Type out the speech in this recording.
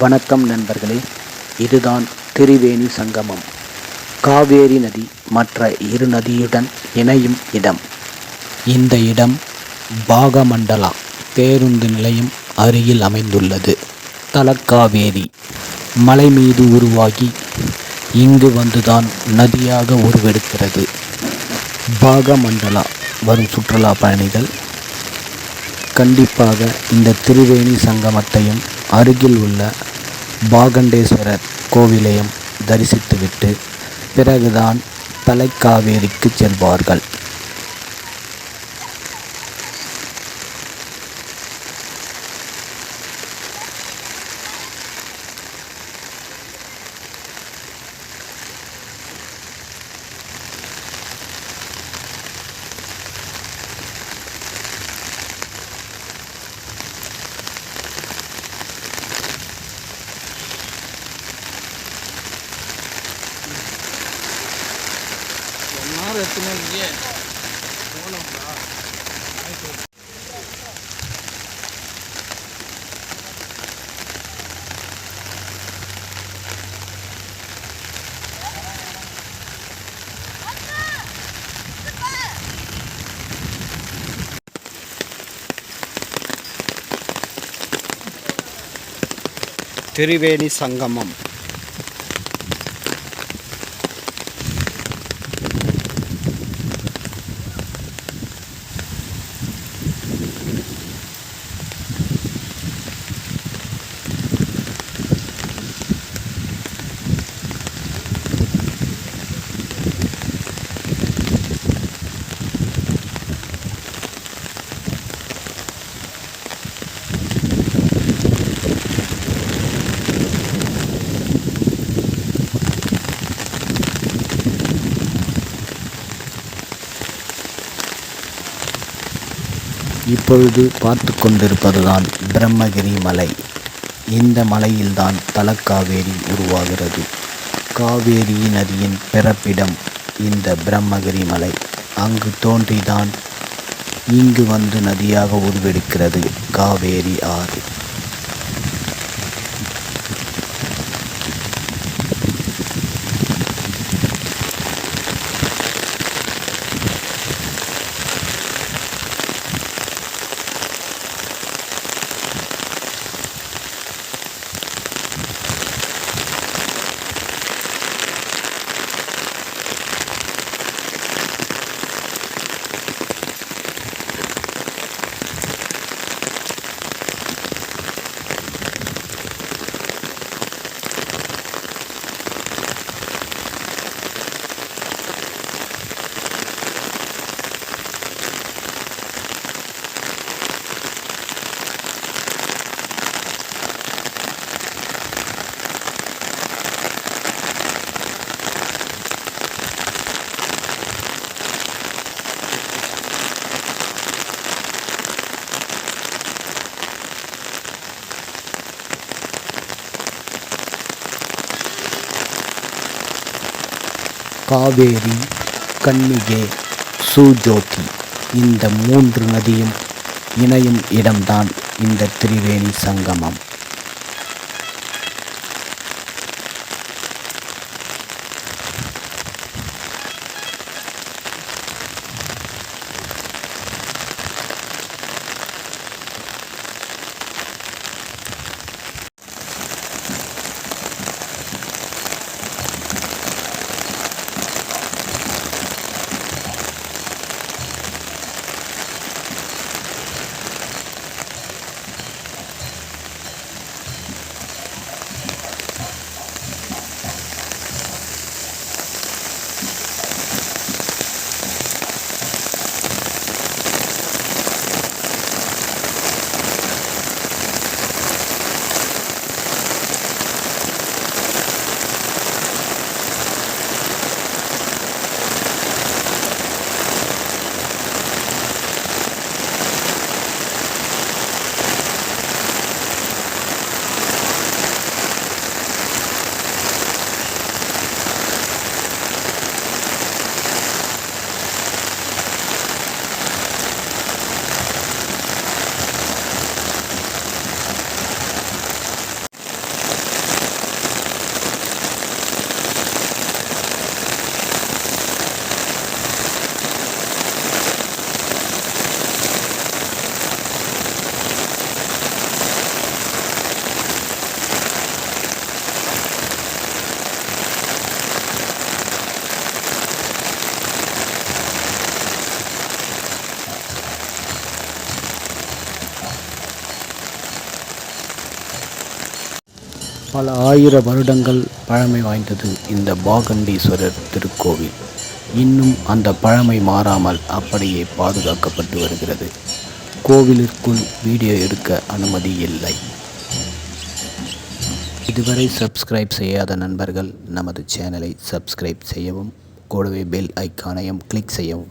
வணக்கம் நண்பர்களே இதுதான் திரிவேணி சங்கமம். காவேரி நதி மற்ற இரு நதியுடன் இணையும் இடம். இந்த இடம் பாகமண்டலா பேருந்து நிலையம் அருகில் அமைந்துள்ளது. தலக்காவேரி மலை மீது உருவாகி இங்கு வந்துதான் நதியாக உருவெடுக்கிறது. பாகமண்டலா வரும் சுற்றுலா பயணிகள் கண்டிப்பாக இந்த திரிவேணி சங்கமத்தையும் அருகில் உள்ள பாகண்டேஸ்வரர் கோவிலையும் தரிசித்துவிட்டு பிறகுதான் தலைக்காவேரிக்கு செல்வார்கள். நேரம் எத்தனை இல்லையே திரிவேணி சங்கமம். இப்பொழுது பார்த்து கொண்டிருப்பதுதான் பிரம்மகிரி மலை. இந்த மலையில்தான் தலக்காவேரி உருவாகிறது. காவேரி நதியின் பிறப்பிடம் இந்த பிரம்மகிரி மலை. அங்கு தோன்றிதான் இங்கு வந்து நதியாக உருவெடுக்கிறது காவேரி ஆறு. காவேரி கண்ணிகே சுஜோதி இந்த மூன்று நதியும் இணையும் இடம்தான் இந்த திரிவேணி சங்கமம். பல ஆயிர வருடங்கள் பழமை வாய்ந்தது இந்த பாகண்டீஸ்வரர் திருக்கோவில். இன்னும் அந்த பழமை மாறாமல் அப்படியே பாதுகாக்கப்பட்டு வருகிறது. கோவிலிற்குள் வீடியோ எடுக்க அனுமதி இல்லை. இதுவரை சப்ஸ்கிரைப் செய்யாத நண்பர்கள் நமது சேனலை சப்ஸ்கிரைப் செய்யவும் கூடவே பெல் ஐக்கானையும் கிளிக் செய்யவும்.